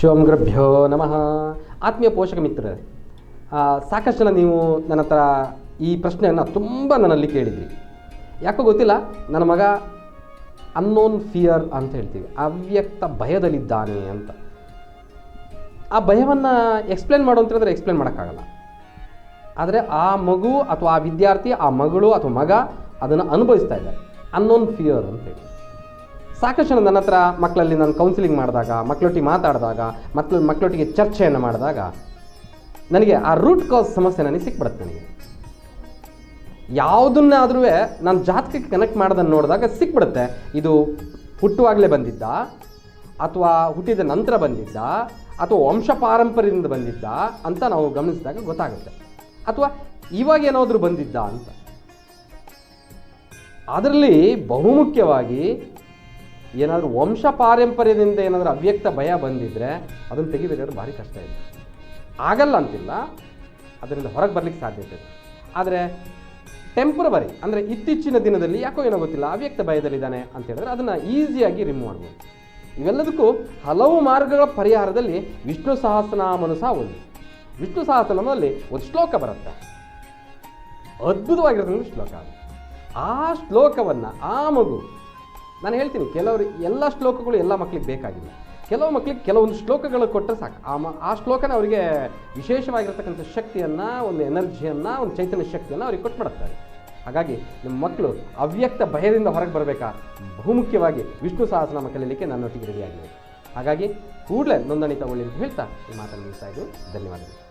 ಶಿವಂ ನಮಃ. ಆತ್ಮೀಯ ಪೋಷಕ ಮಿತ್ರರೇ ಸಾಕಷ್ಟು ಜನ ನೀವು ನನ್ನ ಹತ್ರ ಈ ಪ್ರಶ್ನೆಯನ್ನು ತುಂಬ ನನ್ನಲ್ಲಿ ಕೇಳಿದ್ರಿ. ಯಾಕೋ ಗೊತ್ತಿಲ್ಲ, ನನ್ನ ಮಗ ಅನ್ನೋನ್ ಫಿಯರ್ ಅಂತ ಹೇಳ್ತೀವಿ, ಅವ್ಯಕ್ತ ಭಯದಲ್ಲಿದ್ದಾನೆ ಅಂತ. ಆ ಭಯವನ್ನು ಎಕ್ಸ್ಪ್ಲೇನ್ ಮಾಡು ಅಂತ ಹೇಳಿದ್ರೆ ಎಕ್ಸ್ಪ್ಲೇನ್ ಮಾಡೋಕ್ಕಾಗಲ್ಲ. ಆದರೆ ಆ ಮಗು ಅಥವಾ ಆ ವಿದ್ಯಾರ್ಥಿ, ಆ ಮಗಳು ಅಥವಾ ಮಗ ಅದನ್ನು ಅನುಭವಿಸ್ತಾ ಇದ್ದಾರೆ. ಅನ್ನೋನ್ ಫಿಯರ್ ಅಂತೇಳಿ ಸಾಕಷ್ಟು ನನ್ನ ಹತ್ರ ಮಕ್ಕಳಲ್ಲಿ ನಾನು ಕೌನ್ಸಿಲಿಂಗ್ ಮಾಡಿದಾಗ ಮಕ್ಕಳೊಟ್ಟಿಗೆ ಮಾತಾಡಿದಾಗ ಮಕ್ಕಳು ಮಕ್ಕಳೊಟ್ಟಿಗೆ ಚರ್ಚೆಯನ್ನು ಮಾಡಿದಾಗ ನನಗೆ ಆ ರೂಟ್ ಕಾಸ್ ಸಮಸ್ಯೆ ನನಗೆ ಸಿಕ್ಬಿಡುತ್ತೆ ನನಗೆ. ಯಾವುದನ್ನಾದ್ರೂ ನಾನು ಜಾತಕಕ್ಕೆ ಕನೆಕ್ಟ್ ಮಾಡೋದನ್ನು ನೋಡಿದಾಗ ಸಿಕ್ಬಿಡುತ್ತೆ. ಇದು ಹುಟ್ಟುವಾಗಲೇ ಬಂದಿದ್ದ, ಅಥವಾ ಹುಟ್ಟಿದ ನಂತರ ಬಂದಿದ್ದ, ಅಥವಾ ವಂಶ ಪಾರಂಪರ್ಯದಿಂದ ಬಂದಿದ್ದ ಅಂತ ನಾವು ಗಮನಿಸಿದಾಗ ಗೊತ್ತಾಗುತ್ತೆ. ಅಥವಾ ಇವಾಗ ಏನಾದರೂ ಬಂದಿದ್ದ ಅಂತ. ಅದರಲ್ಲಿ ಬಹುಮುಖ್ಯವಾಗಿ ಏನಾದರೂ ವಂಶ ಪಾರಂಪರ್ಯದಿಂದ ಏನಾದರೂ ಅವ್ಯಕ್ತ ಭಯ ಬಂದಿದ್ದರೆ ಅದನ್ನು ತೆಗಿಬೇಕಾದ್ರೆ ಭಾರಿ ಕಷ್ಟ ಇದೆ. ಆಗಲ್ಲ ಅಂತಿಲ್ಲ, ಅದರಿಂದ ಹೊರಗೆ ಬರಲಿಕ್ಕೆ ಸಾಧ್ಯತೆ ಇದೆ. ಆದರೆ ಟೆಂಪ್ರವರಿ ಅಂದರೆ ಇತ್ತೀಚಿನ ದಿನದಲ್ಲಿ ಯಾಕೋ ಏನೋ ಗೊತ್ತಿಲ್ಲ, ಅವ್ಯಕ್ತ ಭಯದಲ್ಲಿದ್ದಾನೆ ಅಂತ ಹೇಳಿದ್ರೆ ಅದನ್ನು ಈಸಿಯಾಗಿ ರಿಮೂವ್ ಮಾಡ್ಬೋದು. ಇವೆಲ್ಲದಕ್ಕೂ ಹಲವು ಮಾರ್ಗಗಳ ಪರಿಹಾರದಲ್ಲಿ ವಿಷ್ಣು ಸಹಸ್ರನಾಮನು ಸಹ ಒಂದು. ವಿಷ್ಣು ಸಹಸ್ರನಾಮದಲ್ಲಿ ಒಂದು ಶ್ಲೋಕ ಬರುತ್ತೆ. ಅದ್ಭುತವಾಗಿರೋದ್ರಿಂದ ಶ್ಲೋಕ ಅದು. ಆ ಶ್ಲೋಕವನ್ನು ಆ ಮಗು ನಾನು ಹೇಳ್ತೀನಿ, ಕೆಲವರು ಎಲ್ಲ ಶ್ಲೋಕಗಳು ಎಲ್ಲ ಮಕ್ಕಳಿಗೆ ಬೇಕಾಗಿಲ್ಲ. ಕೆಲವು ಮಕ್ಕಳಿಗೆ ಕೆಲವೊಂದು ಶ್ಲೋಕಗಳು ಕೊಟ್ಟರೆ ಸಾಕು. ಆ ಮ, ಆ ಶ್ಲೋಕನ ಅವರಿಗೆ ವಿಶೇಷವಾಗಿರ್ತಕ್ಕಂಥ ಶಕ್ತಿಯನ್ನು, ಒಂದು ಎನರ್ಜಿಯನ್ನು, ಒಂದು ಚೈತನ್ಯ ಶಕ್ತಿಯನ್ನು ಅವ್ರಿಗೆ ಕೊಟ್ಟುಬಿಡುತ್ತಾರೆ ಹಾಗಾಗಿ ನಿಮ್ಮ ಮಕ್ಕಳು ಅವ್ಯಕ್ತ ಭಯದಿಂದ ಹೊರಗೆ ಬರಬೇಕಾ? ಬಹುಮುಖ್ಯವಾಗಿ ವಿಷ್ಣು ಸಹಸ್ರನಾಮ ಕಲೀಲಿಕ್ಕೆ ನನ್ನೊಟ್ಟಿಗೆ ರೆಡಿಯಾಗಿದೆ ಹಾಗಾಗಿ ಕೂಡಲೇ ನೋಂದಣಿ ತಗೊಳ್ಳಿ ಅಂತ ಹೇಳ್ತಾ ಈ ಮಾತನ್ನು ಮುಗಿಸ್ತಾ ಇದ್ದು ಧನ್ಯವಾದಗಳು.